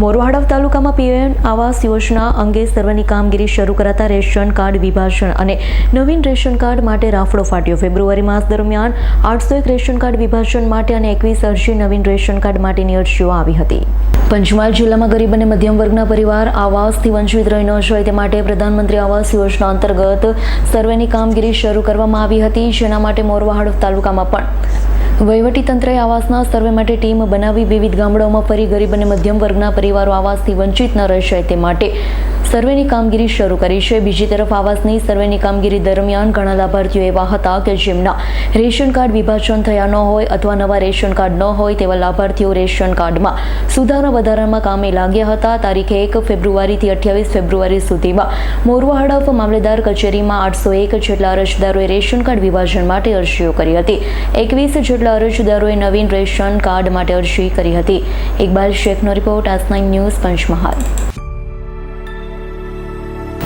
મોરવાહડફ તાલુકામાં પીએમ આવાસ યોજના અંગે સર્વેની કામગીરી શરૂ કરાતા રેશન કાર્ડ વિભાજન અને નવીન રેશન કાર્ડ માટે રાફડો ફાટ્યો. ફેબ્રુઆરી માસ દરમિયાન આઠસો એક રેશન કાર્ડ વિભાજન માટે અને એકવીસ અરજી નવીન રેશન કાર્ડ માટેની અરજીઓ આવી હતી. પંચમહાલ જિલ્લામાં ગરીબ અને મધ્યમ વર્ગના પરિવાર આવાસથી વંચિત રહી ન જાય તે માટે પ્રધાનમંત્રી આવાસ યોજના અંતર્ગત સર્વેની કામગીરી શરૂ કરવામાં આવી હતી. જેના માટે મોરવા તાલુકામાં પણ વહીવટીતંત્રએ આવાસના સર્વે માટે ટીમ બનાવી વિવિધ ગામડાઓમાં ફરી ગરીબ અને મધ્યમ વર્ગના પરિવારો આવાસથી વંચિત ન રહેશે તે માટે સર્વેની કામગીરી શરૂ કરી છે. બીજી તરફ આવાસની સર્વેની કામગીરી દરમિયાન ઘણા લાભાર્થીઓ એવા હતા કે જેમના રેશન કાર્ડ વિભાજન થયા ન હોય અથવા નવા રેશન કાર્ડ ન હોય તેવા લાભાર્થીઓ રેશન કાર્ડમાં સુધારા વધારામાં કામે લાગ્યા હતા. તારીખે એક ફેબ્રુઆરીથી અઠ્યાવીસ ફેબ્રુઆરી સુધીમાં મોરવા હડફ મામલેદાર કચેરીમાં આઠસો એક જેટલા અરજદારોએ રેશન કાર્ડ વિભાજન માટે અરજીઓ કરી હતી. એકવીસ જેટલા અરજદારોએ નવીન રેશન કાર્ડ માટે અરજી કરી હતી. ઇકબાલ શેખનો રિપોર્ટ આસ નાઇન ન્યૂઝ પંચમહાલ.